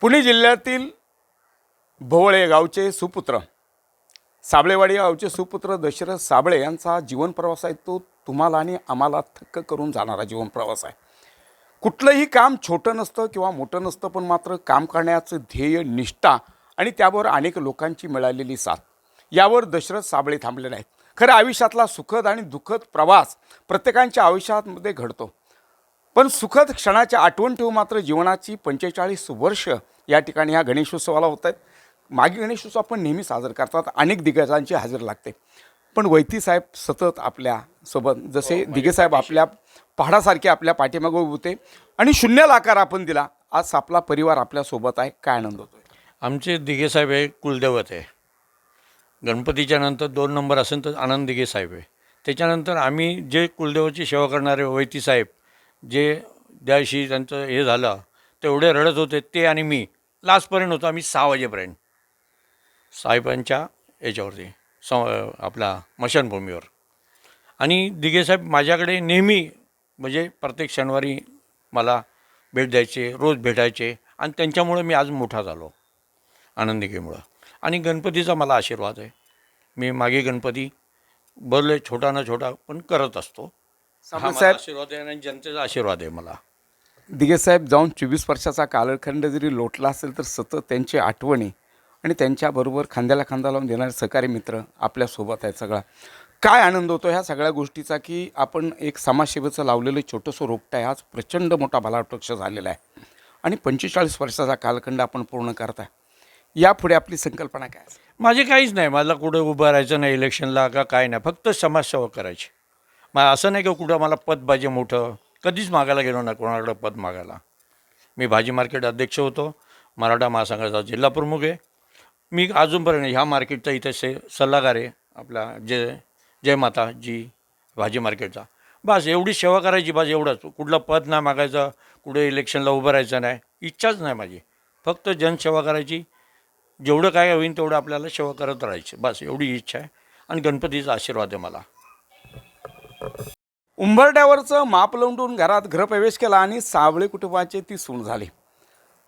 पुणे जिल्ह्यातील भोवळे गावचे सुपुत्र. साबळेवाडी गावचे सुपुत्र दशरथ साबळे यांचा जीवनप्रवास आहे तो तुम्हाला आणि आम्हाला थक्क करून जाणारा जीवनप्रवास आहे. कुठलंही काम छोटं नसतं किंवा मोठं नसतं पण मात्र काम करण्याचं ध्येय निष्ठा आणि त्यावर अनेक लोकांची मिळालेली साथ. यावर दशरथ साबळे थांबले नाहीत खरं आयुष्यातला सुखद आणि दुःखद प्रवास प्रत्येकांच्या आयुष्यामध्ये घडतो. पण सुखद क्षणाच्या आठवण ठेवू मात्र जीवनाची पंचेचाळीस वर्ष या ठिकाणी ह्या गणेशोत्सवाला होत आहेत. मागे गणेशोत्सव आपण नेहमी साजरा करतात. अनेक दिग्गजांची हजेर लागते. पण वैती साहेब सतत आपल्यासोबत जसे दिगे साहेब आपल्या पहाडासारखे आपल्या पाठीमागे उभे होते आणि शून्याला आकार आपण दिला. आज आपला परिवार आपल्यासोबत आहे. काय आनंद होतोय? आमचे दिघेसाहेब हे कुलदैवत आहे. गणपतीच्या नंतर दोन नंबर असेल तर आनंद दिघेसाहेब आहे. त्याच्यानंतर आम्ही जे कुलदेवाची सेवा करणारे वैती साहेब जे त्यादिवशी त्यांचं हे झालं तेवढे रडत होते ते आणि मी. लास्टपर्यंत होतो आम्ही सहा वाजेपर्यंत. साहेबांच्या याच्यावरती सं आपला मशानभूमीवर. आणि दिघेसाहेब माझ्याकडे नेहमी म्हणजे प्रत्येक शनिवारी मला भेट द्यायचे रोज भेटायचे आणि त्यांच्यामुळे मी आज मोठा झालो आनंदिकेमुळं. आणि गणपतीचा मला आशीर्वाद आहे. मी मागे गणपती भरले छोटा ना छोटा पण करत असतो. साहेब आशीर्वाद आहे आणि जनतेचा आशीर्वाद आहे मला. दिगे साहेब जाऊन चोवीस वर्षाचा कालखंड जरी लोटला असेल तर सतत त्यांची आठवणी आणि त्यांच्याबरोबर खांद्याला खांदा लावून देणारे सहकारी मित्र आपल्यासोबत आहेत सगळा. काय आनंद होतो ह्या सगळ्या गोष्टीचा की आपण एक समाजसेवेचं लावलेलं छोटंसं रोपटं आहे. आज प्रचंड मोठा भलावृक्ष झालेला आहे. आणि पंचेचाळीस वर्षाचा कालखंड आपण पूर्ण करताय. यापुढे आपली संकल्पना काय? माझे काहीच नाही. मला कुठं उभं राहायचं नाही इलेक्शनला का काय नाही. फक्त समाजसेवा करायची. मग असं नाही की कुठं मला पद पाहिजे मोठं. कधीच मागायला गेलो ना कोणाकडं पद मागायला. मी भाजी मार्केट अध्यक्ष होतो. मराठा महासंघाचा जिल्हा प्रमुख आहे. मी अजूनपर्यंत ह्या मार्केटचा इथे से सल्लागार आहे आपला जय जय माता जी भाजी मार्केटचा. बस एवढी सेवा करायची बस एवढंच. कुठलं पद नाही मागायचं कुठे इलेक्शनला उभं राहायचं नाही. इच्छाच नाही माझी. फक्त जनसेवा करायची. जेवढं काय होईल तेवढं आपल्याला सेवा करत राहायची. बस एवढी इच्छा आहे. आणि गणपतीचा आशीर्वाद आहे मला. उंबरड्यावरचं माप लंडून घरात घरप्रवेश केला आणि सावळे कुटुंबाचे ती सून झाली.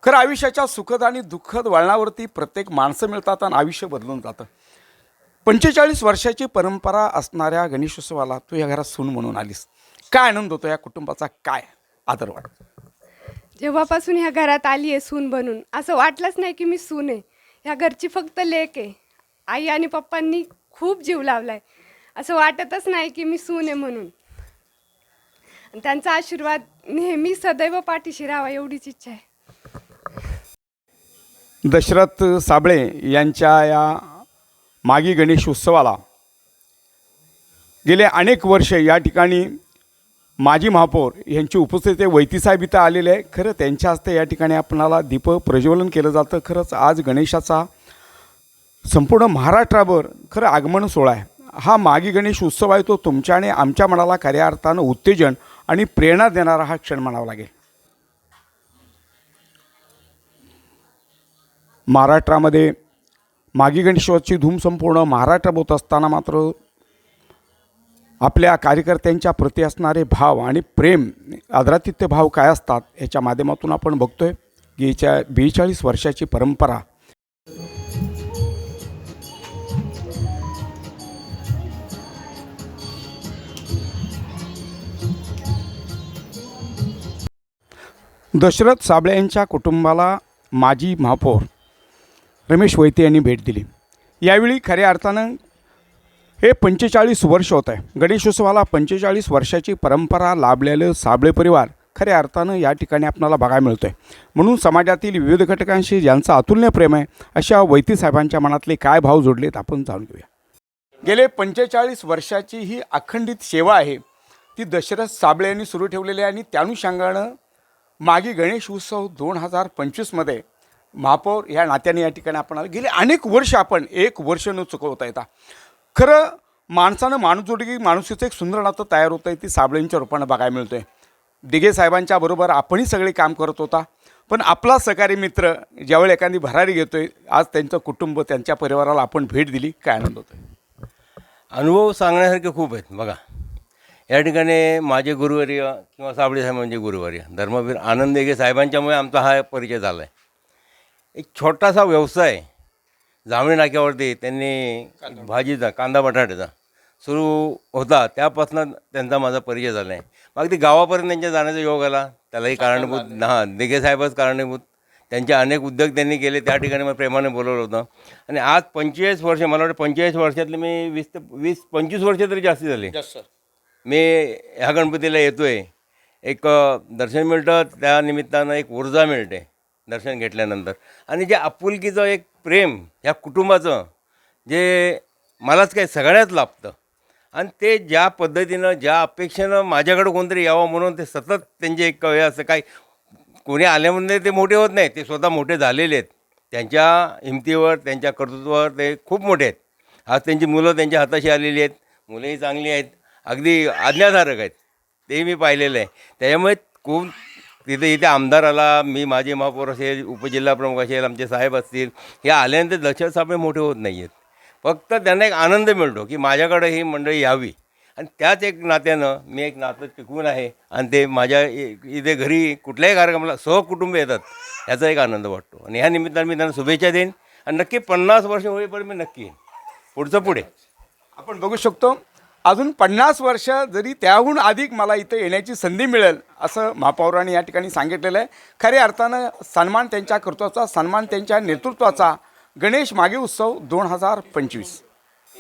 खरं आयुष्याच्या सुखद आणि दुःखद वळणावरती प्रत्येक माणसं मिळतात आणि आयुष्य बदलून जातं. पंचेचाळीस वर्षाची परंपरा असणाऱ्या गणेशोत्सवाला तू या घरात सून म्हणून आलीस. काय आनंद होतो या कुटुंबाचा? काय आदर वाटतो? जेव्हापासून ह्या घरात आली आहे सून बनून असं वाटलंच नाही की मी सून आहे. ह्या घरची फक्त लेक आहे. आई आणि पप्पांनी खूप जीव लावलाय. असं वाटतच नाही की मी सून आहे म्हणून. आणि त्यांचा आशीर्वाद नेहमी सदैव पाठीशी राहावा एवढीच इच्छा आहे. दशरथ साबळे यांच्या या मागी गणेश उत्सवाला गेले अनेक वर्ष या ठिकाणी माजी महापौर यांची उपस्थिती वैतीसाहेब इथं आलेले आहे. खरं त्यांच्या हस्ते या ठिकाणी आपणाला दीप प्रज्वलन केलं जातं. खरंच आज गणेशाचा संपूर्ण महाराष्ट्राभर खरं आगमन सोहळा आहे. हा मागी गणेश उत्सव आहे तो तुमच्या आणि आमच्या मनाला खऱ्या अर्थानं उत्तेजन आणि प्रेरणा देणारा हा क्षण म्हणावा लागेल. महाराष्ट्रामध्ये मागी गणेशोत्सवाची धूम संपूर्ण महाराष्ट्रात होत असताना मात्र आपल्या कार्यकर्त्यांच्या प्रती असणारे भाव आणि प्रेम आदरातिथ्य भाव काय असतात याच्या माध्यमातून आपण बघतोय. गेच्या बेचाळीस वर्षाची परंपरा. दशरथ साबळे यांच्या कुटुंबाला माजी महापौर रमेश वैते यांनी भेट दिली. यावेळी खऱ्या अर्थानं हे पंचेचाळीस वर्ष होत आहे. गणेशोत्सवाला पंचेचाळीस वर्षाची परंपरा लाभलेलं साबळे परिवार खऱ्या अर्थानं या ठिकाणी आपल्याला बघायला मिळतो आहे म्हणून समाजातील विविध घटकांशी ज्यांचा अतुलनीय प्रेम आहे अशा वैती साहेबांच्या मनातले काय भाव जोडलेत आपण जाणून घेऊया. गेले पंचेचाळीस वर्षाची ही अखंडित सेवा आहे ती दशरथ साबळे यांनी सुरू ठेवलेली आहे आणि त्यानुषंगानं मागे गणेश उत्सव दोन हजार पंचवीसमध्ये महापौर या नात्याने या ठिकाणी आपण आलो. गेले अनेक वर्ष आपण एक वर्ष न चुकवता येता. खरं माणसानं माणूस जोडी की माणुसीचं एक सुंदर नातं तयार होतं आहे ती साबळेंच्या रूपानं बघायला मिळतो आहे दिघे साहेबांच्या बरोबर आपणही सगळे काम करत होता. पण आपला सहकारी मित्र ज्यावेळी एखादी भरारी घेतो आहे आज त्यांचं कुटुंब त्यांच्या परिवाराला आपण भेट दिली काय आनंद होतो आहे अनुभव सांगण्यासारखे खूप आहेत बघा. या ठिकाणी माझे गुरुवर्य किंवा साबळे साहेब म्हणजे गुरुवर्य धर्मवीर आनंद एगे साहेबांच्यामुळे आमचा हा परिचय झाला आहे एक छोटासा व्यवसाय जांभळी नाक्यावरती त्यांनी भाजीचा कांदा बटाट्याचा सुरू होता त्यापासून त्यांचा माझा परिचय झाला आहे मग अगदी गावापर्यंत त्यांच्या जाण्याचा योग आला त्यालाही कारणीभूत हां दिघे साहेबच कारणीभूत. त्यांचे अनेक उद्योग त्यांनी केले त्या ठिकाणी मला प्रेमाने बोलवलं होतं. आणि आज पंचेचाळीस वर्ष मला वाटतं पंचेचाळीस वर्षातले मी वीस ते वीस पंचवीस वर्ष तरी जास्ती झाली. मी ह्या गणपतीला येतो आहे एक दर्शन मिळतं त्या निमित्तानं एक ऊर्जा मिळते दर्शन घेतल्यानंतर. आणि जे आपुलकीचं एक प्रेम ह्या कुटुंबाचं जे मलाच काय सगळ्यात लाभतं. आणि ते ज्या पद्धतीनं ज्या अपेक्षेनं माझ्याकडं कोणतरी यावं म्हणून ते सतत त्यांचे एक हे असं काही कोणी आल्यामध्ये ते मोठे होत नाही ते स्वतः मोठे झालेले आहेत. त्यांच्या हिमतीवर त्यांच्या कर्तृत्वावर ते खूप मोठे आहेत. आज त्यांची मुलं त्यांच्या हाताशी आलेली आहेत मुलंही चांगली आहेत. अगदी आज्ञाधारक आहेत. ते मी पाहिलेलं आहे. त्याच्यामुळे खूप तिथे इथे आमदार आला मी माझे महापौर असेल उपजिल्हा प्रमुख असेल आमचे साहेब असतील हे आल्यानंतर लक्षात सापडे मोठे होत नाही आहेत फक्त त्यांना एक आनंद मिळतो की माझ्याकडे ही मंडळी यावी. आणि त्याच एक नात्यानं मी एक नातं टिकवून आहे. आणि ते माझ्या इथे घरी कुठल्याही कार्यक्रमाला सहकुटुंब येतात ह्याचा एक आनंद वाटतो. आणि ह्या निमित्तानं मी त्यांना शुभेच्छा देईन. आणि नक्की पन्नास वर्ष होईपर्यंत मी नक्की येईन. पुढचं पुढे. आपण बघू शकतो अजून पन्नास वर्ष जरी त्याहून अधिक मला इथं येण्याची संधी मिळेल असं महापौरांनी या ठिकाणी सांगितलेलं आहे. खऱ्या अर्थानं सन्मान त्यांच्या कर्तृत्वाचा सन्मान त्यांच्या नेतृत्वाचा गणेश मागे उत्सव दोन हजार पंचवीस.